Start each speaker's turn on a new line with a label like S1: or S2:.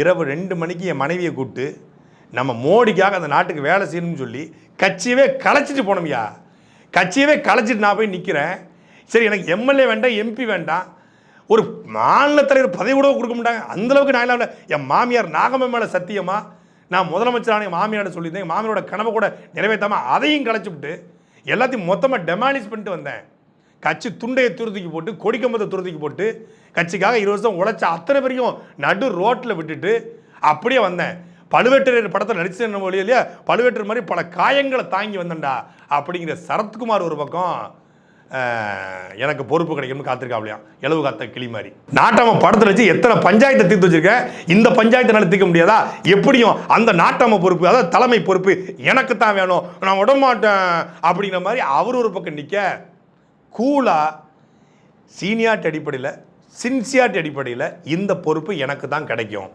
S1: இரவு ரெண்டு மணிக்கு என் மனைவியை கூப்பிட்டு நம்ம மோடிக்காக அந்த நாட்டுக்கு வேலை செய்யணும்னு சொல்லி கட்சியவே கலைச்சிட்டு போனோம்யா. கட்சியவே கலைச்சிட்டு நான் போய் நிற்கிறேன் சரி எனக்கு எம்எல்ஏ வேண்டாம் எம்பி வேண்டாம். ஒரு மாநில தலைவர் பதவி கூட கொடுக்க மாட்டாங்க. அந்தளவுக்கு நான் இல்லை என் மாமியார் நாகம்மை மேலே சத்தியமாக நான் முதலமைச்சரான என் மாமியாரோட சொல்லியிருந்தேன். என் மாமியாரோட கனவை கூட நிறைவேற்றாமல் அதையும் களைச்சி விட்டு எல்லாத்தையும் மொத்தமாக டெமாலிஷ் பண்ணிட்டு வந்தேன். கட்சி துண்டையை துருத்திக்கு போட்டு கொடிக்கம்பத்தை துருத்திக்கு போட்டு கட்சிக்காக இருபது வருஷம் உழைச்ச அத்தனை பேரையும் நடு ரோட்டில் விட்டுட்டு அப்படியே வந்தேன். பழுவேட்டரையர் படத்தில் நடிச்ச மொழி இல்லையா? பழுவேட்டர் மாதிரி பல காயங்களை தாங்கி வந்தேன்டா. அப்படிங்கிற சரத்குமார் ஒரு பக்கம் எனக்கு பொறுப்பு கிடைக்கும்னு காத்திருக்காப்லையா? எளவு காத்த கிளி மாதிரி. நாட்டாம படத்தில் வச்சு எத்தனை பஞ்சாயத்தை தீர்த்து வச்சிருக்கேன் இந்த பஞ்சாயத்தை தீர்க்க முடியாதா? எப்படியும் அந்த நாட்டாம பொறுப்பு அதாவது தலைமை பொறுப்பு எனக்கு தான் வேணும். நான் விட மாட்டேன் அப்படிங்கிற மாதிரி அவர் ஒரு பக்கம் நிற்க கூலாக சீனியார்ட் அடிப்படையில் சின்சியார்ட் அடிப்படையில் இந்த பொறுப்பு எனக்கு தான் கிடைக்கும்.